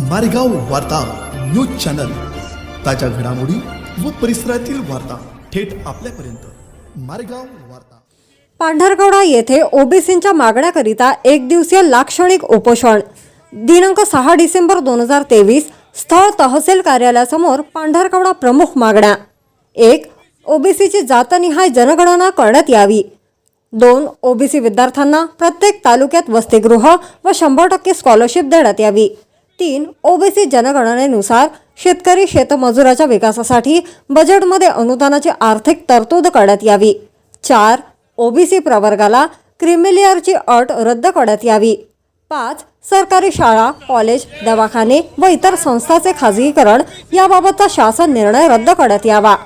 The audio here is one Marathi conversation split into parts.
मारेगाव वार्ता न्यूज चॅनल. ताज्या घडामोडी व परिसरातील वार्ता थेट आपल्यापर्यंत. मारेगाव वार्ता. पांढरकवडा येथे ओबीसींच्या मागण्याकरिता एक दिवसीय लाक्षणिक उपोषण. दिनांक सहा डिसेंबर दोन हजार तेवीस स्थळ तहसील कार्यालयासमोर पांढरकवडा प्रमुख मागण्या. एक ओबीसीची जातनिहाय जनगणना करण्यात यावी. दोन ओबीसी विद्यार्थ्यांना प्रत्येक तालुक्यात वसतिगृह व शंभर टक्के स्कॉलरशिप देण्यात यावी. तीन ओबीसी जनगणनेनुसार शेतकरी शेतमजुराच्या विकासासाठी बजेटमध्ये अनुदानाची आर्थिक तरतूद करण्यात यावी. चार ओबीसी प्रवर्गाला क्रिमिलियरची अट रद्द करण्यात यावी. पाच सरकारी शाळा कॉलेज दवाखाने व इतर संस्थाचे खाजगीकरण याबाबतचा शासन निर्णय रद्द करण्यात यावा.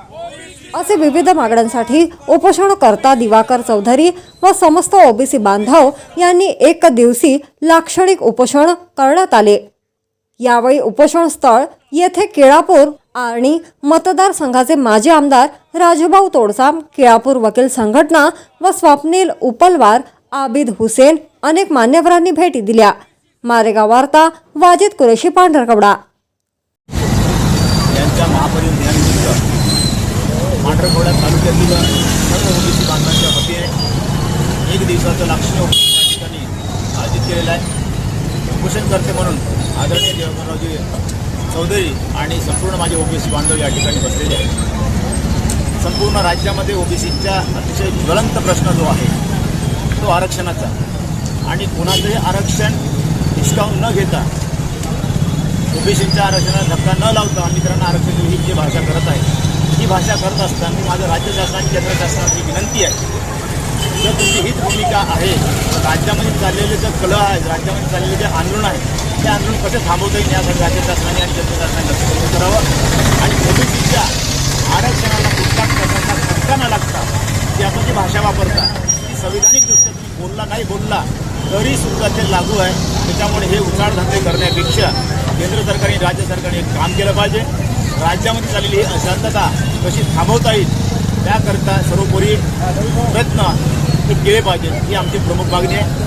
असे विविध मागण्यांसाठी उपोषणकर्ता दिवाकर चौधरी व समस्त ओबीसी बांधव यांनी एक दिवसी लाक्षणिक उपोषण करण्यात आले. यावेळी उपोषण स्थळ येथे केळापूर आणि मतदारसंघाचे माजी आमदार राजूभाऊ तोडसाम केळापूर वकील संघटना व स्वप्नील उपलवार आबिद हुसेन अनेक मान्यवरांनी भेटी दिल्या. मारेगाव वार्ता वाजिद कुरेशी पांढरकवडा. यांच्या महापरिण दिनानिमित्त पांढरकवडा तालुक्यातील सर्व ओबीसी बांधवांच्या वतीने एक दिवसाचं लाक्षणिक ठिकाणी आयोजित केलेलं आहे. उपोषणकर्ते म्हणून आदरणीय देवरावजी चौधरी आणि संपूर्ण माझे ओबीसी बांधव या ठिकाणी बसलेले आहेत. संपूर्ण राज्यामध्ये ओबीसीचा अतिशय ज्वलंत प्रश्न जो आहे तो आरक्षणाचा आणि कुणाचंही आरक्षण हिसकावून न घेता ओबीसीच्या आरक्षणाला धक्का न लावता आम्ही त्यांना आरक्षण ही जी भाषा करत आहे ही भाषा करत असताना माझं राज्य शासनाची केंद्र शासनाची विनंती आहे जर तुमची हीच भूमिका आहे राज्यामध्ये चाललेले जे कलह आहे राज्यामध्ये चाललेले जे आंदोलन आहे ते आंदोलन कसे थांबवता येईल यासाठी राज्य शासनाने आणि केंद्र शासनाने लक्ष करावं. आणि ओबीसीच्या आरक्षणाला कुठला प्रकारचा धक्का न लागता जी आपण जी भाषा वापरता ती संविधानिकदृष्ट्या तुम्ही बोलला नाही बोलला तरी सुद्धा ते लागू आहे. त्याच्यामुळे हे उचाळधंदे करण्यापेक्षा केंद्र सरकारने राज्य सरकारने काम केलं पाहिजे. राज्यामध्ये चाललेली ही अशांतता कशी थांबवता येईल त्याकरता सर्वोपरी प्रयत्न हे केले पाहिजे. ही आमची प्रमुख मागणी आहे.